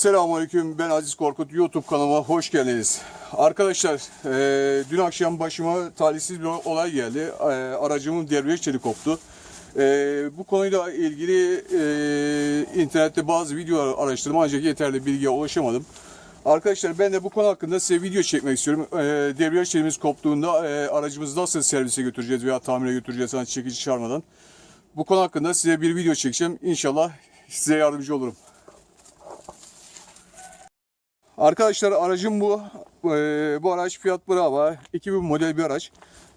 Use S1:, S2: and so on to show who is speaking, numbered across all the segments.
S1: Selamünaleyküm. Ben Aziz Korkut. YouTube kanalıma hoş geldiniz. Arkadaşlar, e, dün akşam başıma talihsiz bir olay geldi. E, aracımın debriyaj çeli koptu. E, bu konuyla ilgili e, internette bazı videolar araştırdım ancak yeterli bilgiye ulaşamadım. Arkadaşlar ben de bu konu hakkında size video çekmek istiyorum. E, debriyaj çelimiz koptuğunda e, aracımızı nasıl servise götüreceğiz veya tamire götüreceğiz hani çekici çağırmadan. Bu konu hakkında size bir video çekeceğim. İnşallah size yardımcı olurum. Arkadaşlar aracım bu. Ee, bu araç Fiat Brava. 2000 model bir araç.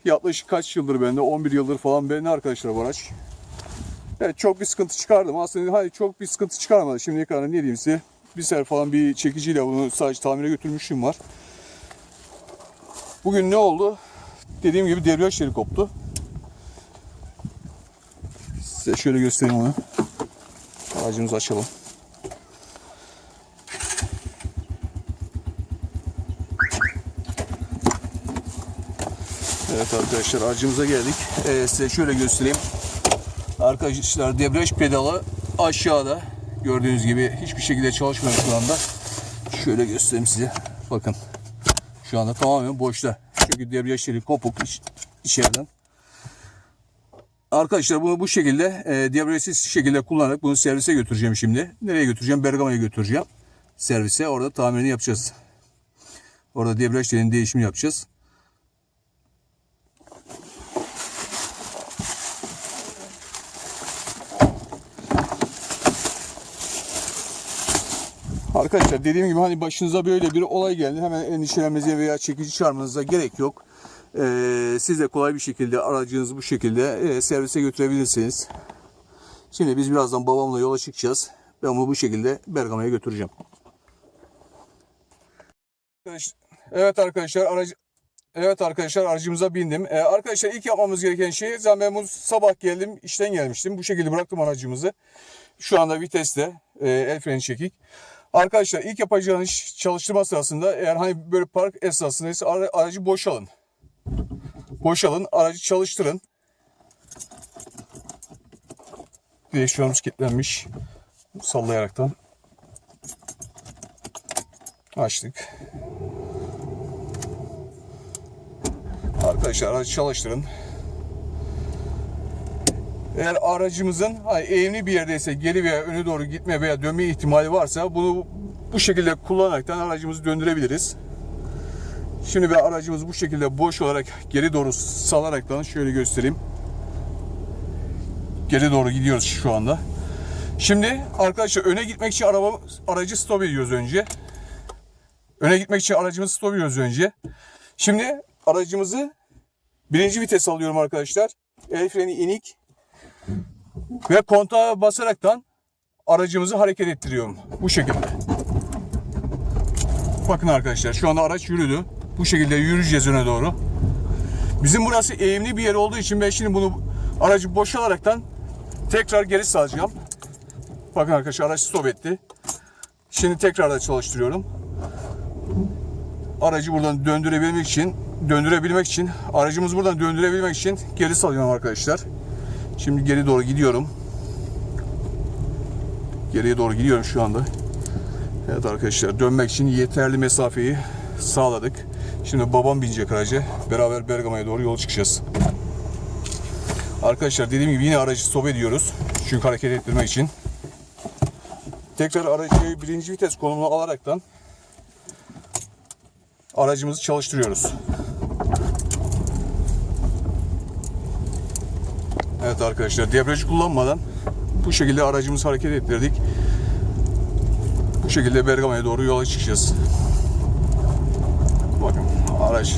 S1: Yaklaşık kaç yıldır bende? 11 yıldır falan bende arkadaşlar bu araç. Evet çok bir sıkıntı çıkardım. Aslında hani çok bir sıkıntı çıkarmadı. Şimdiye kadar ne diyeyim size. Bir sefer falan bir çekiciyle bunu sadece tamire götürmüşüm var. Bugün ne oldu? Dediğim gibi debriyaj şeri koptu. Size şöyle göstereyim onu. Aracımızı açalım. Evet arkadaşlar aracımıza geldik. Ee, size şöyle göstereyim. Arkadaşlar debriyaj pedalı aşağıda. Gördüğünüz gibi hiçbir şekilde çalışmıyor şu anda. Şöyle göstereyim size. Bakın. Şu anda tamamen boşta. Çünkü debriyaj teli kopuk iç- içeriden. Arkadaşlar bunu bu şekilde e, debriyajsız şekilde kullanarak bunu servise götüreceğim şimdi. Nereye götüreceğim? Bergama'ya götüreceğim. Servise orada tamirini yapacağız. Orada debriyaj telinin değişimini yapacağız. Arkadaşlar dediğim gibi hani başınıza böyle bir olay geldi. Hemen endişelenmenize veya çekici çağırmanıza gerek yok. Ee, siz de kolay bir şekilde aracınızı bu şekilde e, servise götürebilirsiniz. Şimdi biz birazdan babamla yola çıkacağız. Ben bunu bu şekilde Bergama'ya götüreceğim. Evet arkadaşlar aracı Evet arkadaşlar aracımıza bindim. Ee, arkadaşlar ilk yapmamız gereken şey ben sabah geldim işten gelmiştim. Bu şekilde bıraktım aracımızı. Şu anda viteste e, el freni çekik. Arkadaşlar ilk yapacağınız çalıştırma sırasında eğer hani böyle park esnasında ise ara- aracı boşalın. Boşalın, aracı çalıştırın. Direksiyonumuz kilitlenmiş. Sallayaraktan. Açtık. Arkadaşlar aracı çalıştırın. Eğer aracımızın eğimli bir yerdeyse geri veya öne doğru gitme veya dönme ihtimali varsa bunu bu şekilde kullanaraktan aracımızı döndürebiliriz. Şimdi ben aracımızı bu şekilde boş olarak geri doğru salaraktan şöyle göstereyim. Geri doğru gidiyoruz şu anda. Şimdi arkadaşlar öne gitmek için araba aracı stop ediyoruz önce. Öne gitmek için aracımızı stop ediyoruz önce. Şimdi aracımızı birinci vites alıyorum arkadaşlar. El freni inik. Ve kontağa basaraktan aracımızı hareket ettiriyorum. Bu şekilde. Bakın arkadaşlar şu anda araç yürüdü. Bu şekilde yürüyeceğiz öne doğru. Bizim burası eğimli bir yer olduğu için ben şimdi bunu aracı boşalaraktan tekrar geri salacağım. Bakın arkadaşlar araç stop etti. Şimdi tekrar da çalıştırıyorum. Aracı buradan döndürebilmek için döndürebilmek için aracımızı buradan döndürebilmek için geri salıyorum arkadaşlar. Şimdi geri doğru gidiyorum. Geriye doğru gidiyorum şu anda. Evet arkadaşlar dönmek için yeterli mesafeyi sağladık. Şimdi babam binecek araca. Beraber Bergama'ya doğru yol çıkacağız. Arkadaşlar dediğim gibi yine aracı stop ediyoruz. Çünkü hareket ettirmek için. Tekrar aracı birinci vites konumuna alaraktan aracımızı çalıştırıyoruz. Evet arkadaşlar debriyajı kullanmadan bu şekilde aracımızı hareket ettirdik. Bu şekilde Bergama'ya doğru yola çıkacağız. Bakın araç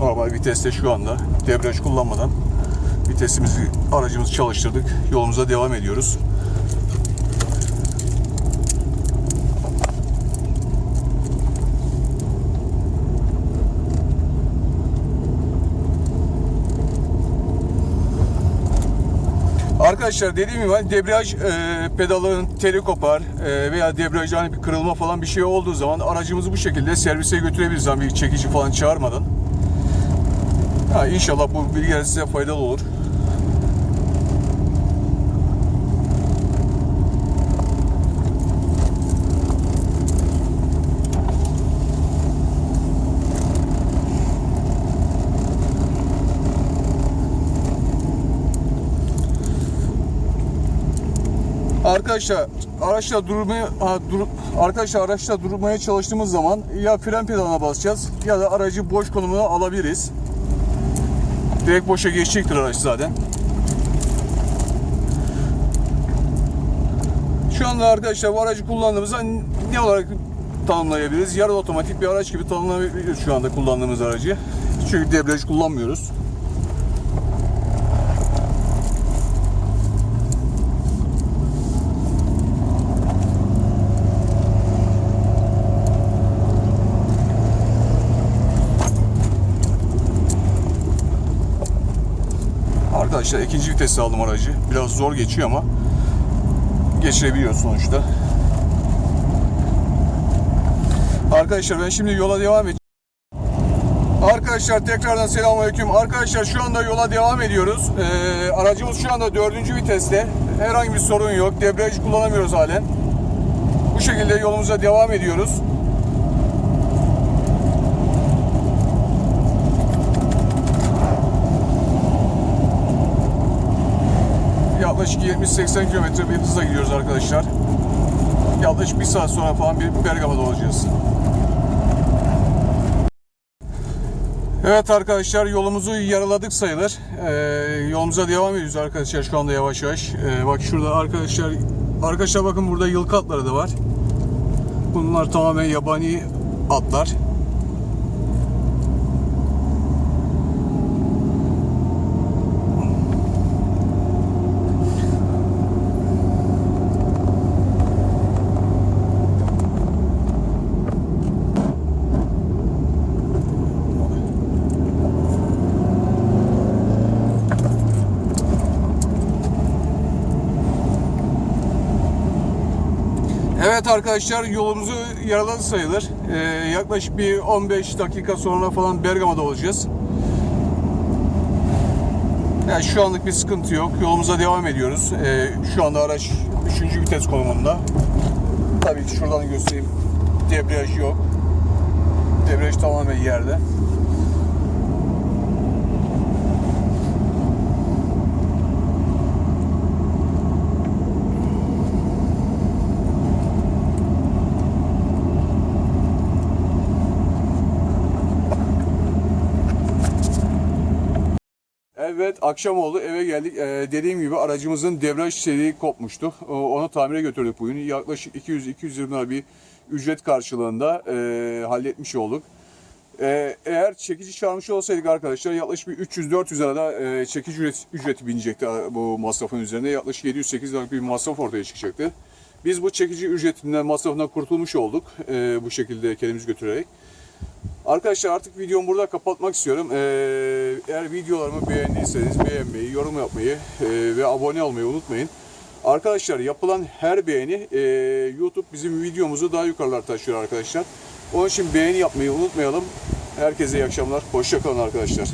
S1: normal viteste şu anda debriyaj kullanmadan vitesimizi aracımızı çalıştırdık. Yolumuza devam ediyoruz. Arkadaşlar dediğim gibi hani debriyaj e, pedalının teli kopar e, veya debriyajda hani bir kırılma falan bir şey olduğu zaman aracımızı bu şekilde servise götürebiliriz. Hani bir çekici falan çağırmadan. Ha, inşallah bu bilgiler size faydalı olur. Arkadaşlar araçla durmaya ha, dur, arkadaşlar araçla durmaya çalıştığımız zaman ya fren pedalına basacağız ya da aracı boş konumuna alabiliriz. Direkt boşa geçecektir araç zaten. Şu anda arkadaşlar bu aracı kullandığımızda ne olarak tanımlayabiliriz? Yarı otomatik bir araç gibi tanımlayabiliriz şu anda kullandığımız aracı. Çünkü debriyaj kullanmıyoruz. Arkadaşlar ikinci viteste aldım aracı. Biraz zor geçiyor ama geçirebiliyor sonuçta. Arkadaşlar ben şimdi yola devam edeceğim. Arkadaşlar tekrardan selamünaleyküm. Arkadaşlar şu anda yola devam ediyoruz. Ee, aracımız şu anda dördüncü viteste. Herhangi bir sorun yok. Debriyaj kullanamıyoruz halen. Bu şekilde yolumuza devam ediyoruz. Yaklaşık 70-80 km bir hızla gidiyoruz arkadaşlar. Yaklaşık bir saat sonra falan bir Bergama'da olacağız. Evet arkadaşlar yolumuzu yaraladık sayılır. Ee, yolumuza devam ediyoruz arkadaşlar şu anda yavaş yavaş. Ee, bak şurada arkadaşlar arkadaşlar bakın burada yılkı atları da var. Bunlar tamamen yabani atlar. Evet arkadaşlar yolumuzu yaraladı sayılır. Ee, yaklaşık bir 15 dakika sonra falan Bergama'da olacağız. Yani şu anlık bir sıkıntı yok. Yolumuza devam ediyoruz. Ee, şu anda araç 3. vites konumunda. Tabii ki şuradan göstereyim. Debriyaj yok. Debriyaj tamamen yerde. Evet akşam oldu eve geldik. Ee, dediğim gibi aracımızın debriyaj çeliği kopmuştu. Ee, onu tamire götürdük bugün. Yaklaşık 200-220 lira bir ücret karşılığında e, halletmiş olduk. Ee, eğer çekici çağırmış olsaydık arkadaşlar yaklaşık bir 300-400 lirada e, çekici ücret, ücreti binecekti bu masrafın üzerine. Yaklaşık 700-800 liralık bir masraf ortaya çıkacaktı. Biz bu çekici ücretinden masrafından kurtulmuş olduk e, bu şekilde kendimiz götürerek. Arkadaşlar artık videomu burada kapatmak istiyorum. Ee, eğer videolarımı beğendiyseniz beğenmeyi, yorum yapmayı e, ve abone olmayı unutmayın. Arkadaşlar yapılan her beğeni e, YouTube bizim videomuzu daha yukarılar taşıyor arkadaşlar. Onun için beğeni yapmayı unutmayalım. Herkese iyi akşamlar. Hoşçakalın arkadaşlar.